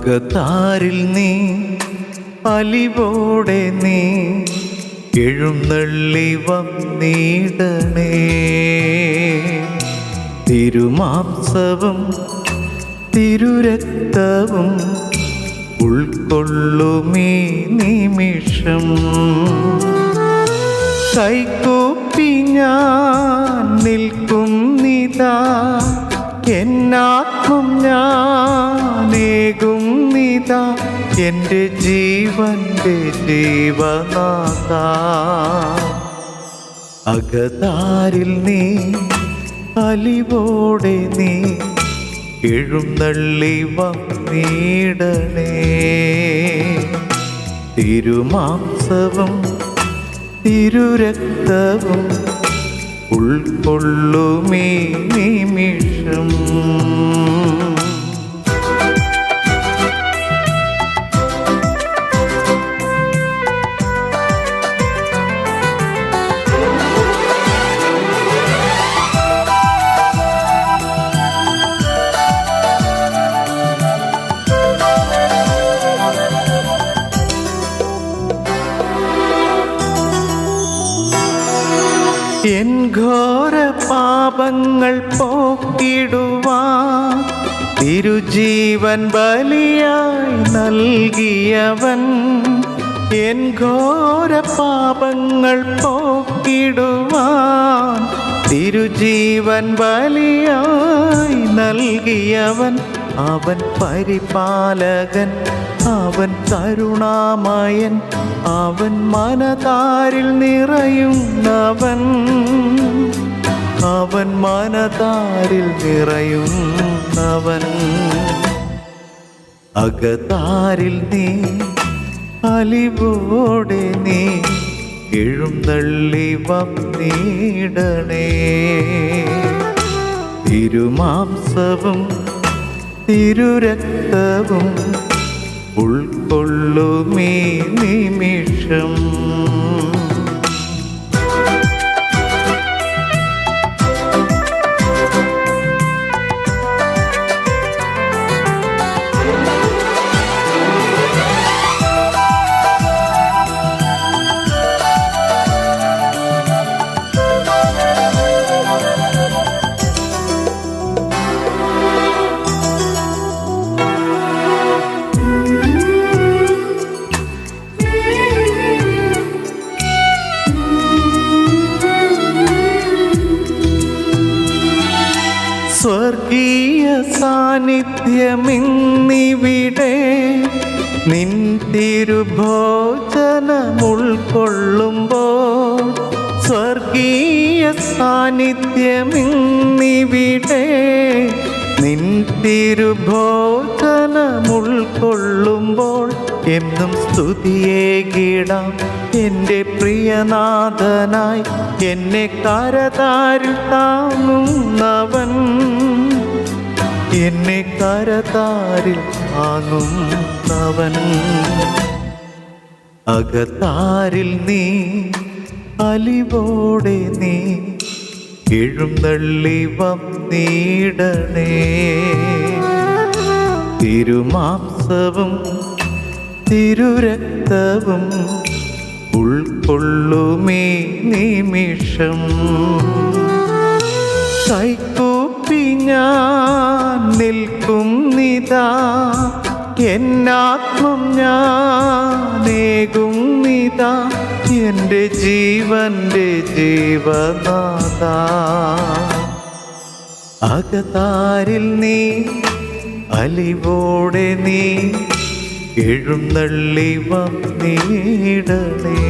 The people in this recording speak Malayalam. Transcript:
അകത്താരിൽ നീ അലിവോടെ നീ എഴുന്നള്ളി വന്നിടണേ. തിരുമാംസവും തിരുരക്തവും ഉൾക്കൊള്ളുമീ നിമിഷം. കൈക്കോപ്പി ഞാൻ നിൽക്കും നിതാ എന്നാത്മം ഞാനേകും എന്റെ ജീവന്റെ ജീവനാഥ അകതാരിൽ നീ അലിവോടെ നീ എഴുന്നള്ളി വന്നീടണേ. തിരുമാംസവും തിരുരക്തവും ഉൾക്കൊള്ളുമീ നിമിഷം. എൻ ഘോര പാപങ്ങൾ പോക്കിടുവാൻ തിരുജീവൻ ബലിയായി നൽകിയവൻ എൻ ഘോര പാപങ്ങൾ പോക്കിടുവാൻ തിരുജീവൻ ബലിയായി നൽകിയവൻ അവൻ പരിപാലകൻ അവൻ കരുണാമയൻ അവൻ മനതാരിൽ നിറയുന്നവൻ. അവൻ മനതാരിൽ നിറയുന്നവൻ. അകതാരിൽ നീ അലിവോടെ നീ എഴുന്നള്ളി വന്നിടണേ തിരുമാംസവും തിരുരക്തവും ഉൾക്കൊള്ളുമേ നിമിഷം. സാന്നിധ്യമിന്നിവിടെ നിൻ തിരുഭോജനമുൾക്കൊള്ളുമ്പോൾ സ്വർഗീയ സാന്നിധ്യമിന്നിവിടെ നിൻ തിരുഭോജനമുൾക്കൊള്ളുമ്പോൾ എന്നും സ്തുതിയേകിടാം എന്റെ പ്രിയനാഥനായി എന്നെ കരതാരുത്താവുന്നവൻ എന്നെ കരതാരിൽ താങ്ങുന്നവൻ അകത്താരിൽ നീ അലിവോടെ നീ എഴുന്നള്ളി വന്നീടണേ തിരുമാംസവും തിരുരക്തവും ഉൾക്കൊള്ളുമേ നിമിഷം. കൈക്കൂപ്പി ഞാൻ നിൽക്കും നിതാ. എന്നാത്മം ഞാനേകും നിതാ. എന്റെ ജീവന്റെ ജീവനാഥ. അകതാരിൽ നീ അലിവോടെ നീ എഴുന്നള്ളി വന്നിടണേ.